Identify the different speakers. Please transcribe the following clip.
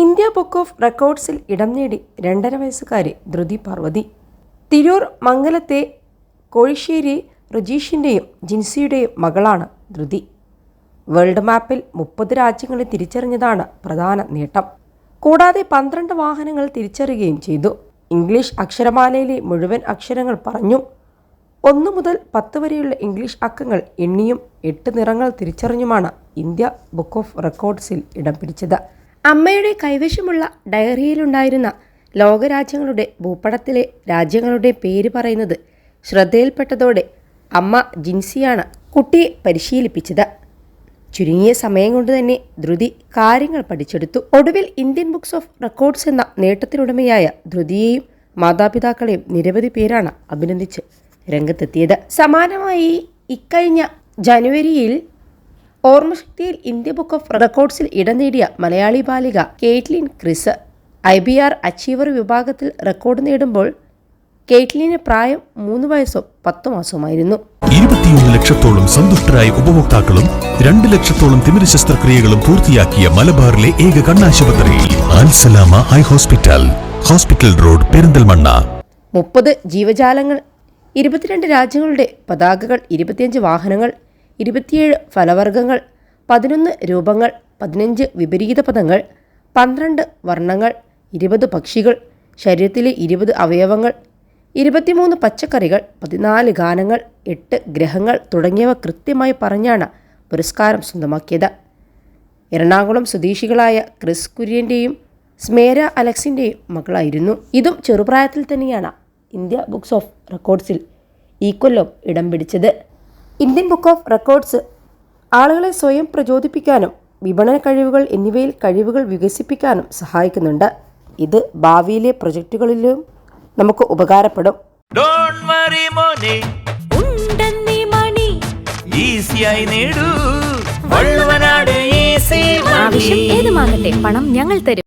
Speaker 1: India book of റെക്കോർഡ്സിൽ ഇടം നേടി രണ്ടര വയസ്സുകാരി ധൃതി പാർവതി. തിരൂർ മംഗലത്തെ കോഴിശ്ശേരി റജീഷിന്റെയും ജിൻസിയുടെയും മകളാണ് ധൃതി. വേൾഡ് മാപ്പിൽ മുപ്പത് രാജ്യങ്ങളെ തിരിച്ചറിഞ്ഞതാണ് പ്രധാന നേട്ടം. കൂടാതെ പന്ത്രണ്ട് വാഹനങ്ങൾ തിരിച്ചറിയുകയും ചെയ്തു. ഇംഗ്ലീഷ് അക്ഷരമാലയിലെ മുഴുവൻ അക്ഷരങ്ങൾ പറഞ്ഞു ഒന്നു മുതൽ പത്ത് വരെയുള്ള ഇംഗ്ലീഷ് അക്കങ്ങൾ എണ്ണിയും എട്ട് നിറങ്ങൾ തിരിച്ചറിഞ്ഞുമാണ് ഇന്ത്യ ബുക്ക് ഓഫ് റെക്കോർഡ്സിൽ ഇടം പിടിച്ചത്. അമ്മയുടെ കൈവശമുള്ള ഡയറിയിലുണ്ടായിരുന്ന ലോകരാജ്യങ്ങളുടെ ഭൂപടത്തിലെ രാജ്യങ്ങളുടെ പേര് പറയുന്നത് ശ്രദ്ധയിൽപ്പെട്ടതോടെ അമ്മ ജിൻസിയാണ് കുട്ടിയെ പരിശീലിപ്പിച്ചത്. ചുരുങ്ങിയ സമയം കൊണ്ട് തന്നെ ധൃതി കാര്യങ്ങൾ പഠിച്ചെടുത്തു. ഒടുവിൽ ഇന്ത്യൻ ബുക്സ് ഓഫ് റെക്കോർഡ്സ് എന്ന നേട്ടത്തിനുടമയായ ധൃതിയെയും മാതാപിതാക്കളെയും നിരവധി പേരാണ് അഭിനന്ദിച്ച് രംഗത്തെത്തിയത്. സമാനമായി ഇക്കഴിഞ്ഞ ജനുവരിയിൽ ഓർമ്മശക്തിയിൽ ഇന്ത്യ ബുക്ക് ഓഫ് റെക്കോർഡ്സിൽ ഇടം നേടിയ മലയാളി ബാലിക Caitlin Chris. I B R achiever വിഭാഗത്തിൽ റെക്കോർഡ് നേടുമ്പോൾ കേറ്റ്ലിന് പ്രായം മൂന്ന് വയസ്സോ പത്ത് മാസവുമായിരുന്നു.
Speaker 2: ഇരുപത്തിയൊന്ന് ലക്ഷത്തോളം സന്തുഷ്ടരായ ഉപഭോക്താക്കളും രണ്ട് ലക്ഷത്തോളം തിമിര ശസ്ത്രക്രിയകളും പൂർത്തിയാക്കിയ മലബാറിലെ ഏക കണ്ണാശുപത്രി Al Salama eye hospital hospital road Perinthalmanna.
Speaker 1: മുപ്പത് ജീവജാലങ്ങൾ ഇരുപത്തിരണ്ട് രാജ്യങ്ങളുടെ പതാകകൾ ഇരുപത്തിയഞ്ച് വാഹനങ്ങൾ ഇരുപത്തിയേഴ് ഫലവർഗങ്ങൾ പതിനൊന്ന് രൂപങ്ങൾ പതിനഞ്ച് വിപരീത പദങ്ങൾ പന്ത്രണ്ട് വർണങ്ങൾ ഇരുപത് പക്ഷികൾ ശരീരത്തിലെ ഇരുപത് അവയവങ്ങൾ ഇരുപത്തിമൂന്ന് പച്ചക്കറികൾ പതിനാല് ഗാനങ്ങൾ എട്ട് ഗ്രഹങ്ങൾ തുടങ്ങിയവ കൃത്യമായി പറഞ്ഞാണ് പുരസ്കാരം സ്വന്തമാക്കിയത്. എറണാകുളം സ്വദേശികളായ ക്രിസ് കുര്യന്റെയും സ്മേര അലക്സിന്റെയും മകളായിരുന്നു. ഇതും ചെറുപ്രായത്തിൽ തന്നെയാണ് ഇന്ത്യ ബുക്സ് ഓഫ് റെക്കോർഡ്സിൽ ഈ കൊല്ലം ഇടം പിടിച്ചത്. ഇന്ത്യൻ ബുക്ക് ഓഫ് റെക്കോർഡ്സ് ആളുകളെ സ്വയം പ്രചോദിപ്പിക്കാനും വിപണന കഴിവുകൾ എന്നിവയിൽ കഴിവുകൾ വികസിപ്പിക്കാനും സഹായിക്കുന്നുണ്ട്. ഇത് ഭാവിയിലെ പ്രൊജക്റ്റുകളിലും നമുക്ക് ഉപകാരപ്പെടും.
Speaker 3: ഡോണ്ട് വറി മോനെ.
Speaker 4: ഉണ്ടെന്നീ മണി.
Speaker 3: ഈസിയായി നേടൂ. വള്ളുവനാട് ഈസി
Speaker 4: ആവശ്യം ഏതുമാകട്ടെ പണം ഞങ്ങൾ തരും.